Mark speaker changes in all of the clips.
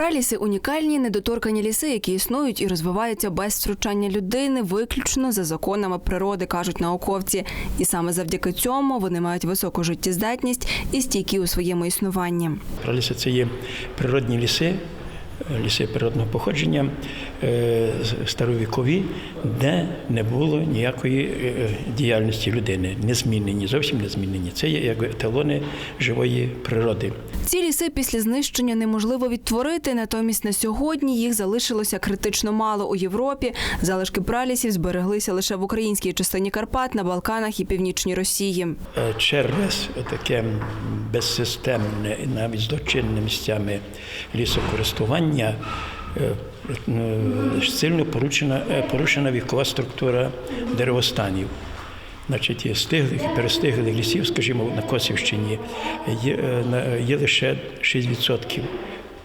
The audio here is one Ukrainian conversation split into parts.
Speaker 1: Праліси унікальні недоторкані ліси, які існують і розвиваються без втручання людини, виключно за законами природи, кажуть науковці. І саме завдяки цьому вони мають високу життєздатність і стійкі у своєму існуванні.
Speaker 2: Праліси це є природні ліси, ліси природного походження, е, старовікові, де не було ніякої е, діяльності людини, не змінені, зовсім не змінені. Це є як еталони живої природи.
Speaker 1: Ці ліси після знищення неможливо відтворити. Натомість на сьогодні їх залишилося критично мало у Європі. Залишки пралісів збереглися лише в українській частині Карпат, на Балканах і північній Росії.
Speaker 2: Е, Через таке безсистемне навіть злочинне місцями лісокористування е, е, сильно порушена, е, порушена вікова структура деревостанів. Значить, є стиглих і перестиглих лісів, скажімо, на Косівщині є, є лише 6%,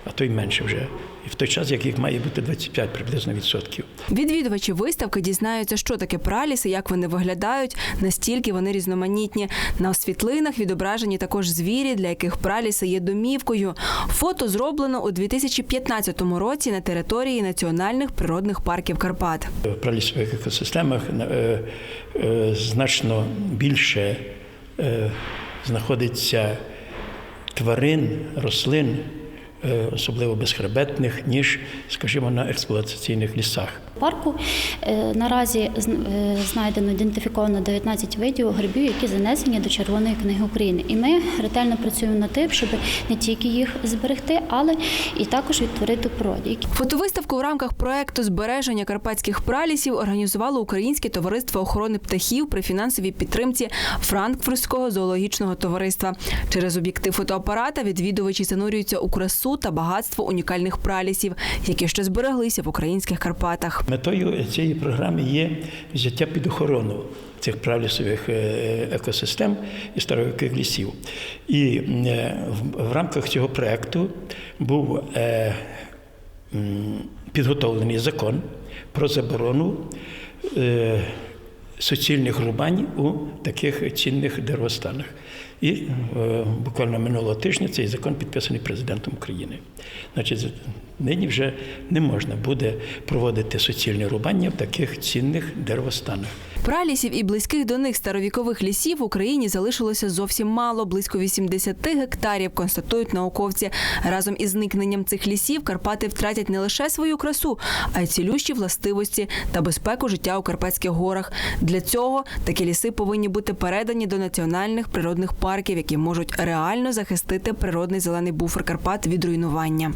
Speaker 2: а то й менше вже. І в той час, як їх має бути 25 приблизно відсотків.
Speaker 1: Відвідувачі виставки дізнаються, що таке праліси, як вони виглядають, настільки вони різноманітні. На світлинах відображені також звірі, для яких праліси є домівкою. Фото зроблено у 2015 році на території національних природних парків Карпат.
Speaker 2: В пралісових екосистемах е, е, значно більше е, знаходиться тварин, рослин, особливо безхребетних, ніж, скажімо, на експлуатаційних лісах.
Speaker 3: парку е, наразі е, знайдено ідентифіковано 19 видів грибів, які занесені до Червоної книги України. І ми ретельно працюємо над тим, щоб не тільки їх зберегти, але і також відтворити у природі.
Speaker 1: Фотовиставку в рамках проекту збереження карпатських пралісів організувало Українське товариство охорони птахів при фінансовій підтримці Франкфуртського зоологічного товариства. Через об'єктив фотоапарата відвідувачі занурюються у красу та багатство унікальних пралісів, які ще збереглися в українських Карпатах.
Speaker 2: Метою цієї програми є взяття під охорону цих пралісових е, екосистем і старовиких лісів. І е, в- рамках цього проекту був е, підготовлений закон про заборону е, суцільних рубань у таких цінних деревостанах. І е, буквально минулого тижня цей закон підписаний президентом України. Значить, нині вже не можна буде проводити суцільне рубання в таких цінних деревостанах.
Speaker 1: Пралісів і близьких до них старовікових лісів в Україні залишилося зовсім мало, близько 80 гектарів, констатують науковці. Разом із зникненням цих лісів Карпати втратять не лише свою красу, а й цілющі властивості та безпеку життя у Карпатських горах. Для цього такі ліси повинні бути передані до національних природних парків, які можуть реально захистити природний зелений буфер Карпат від руйнування.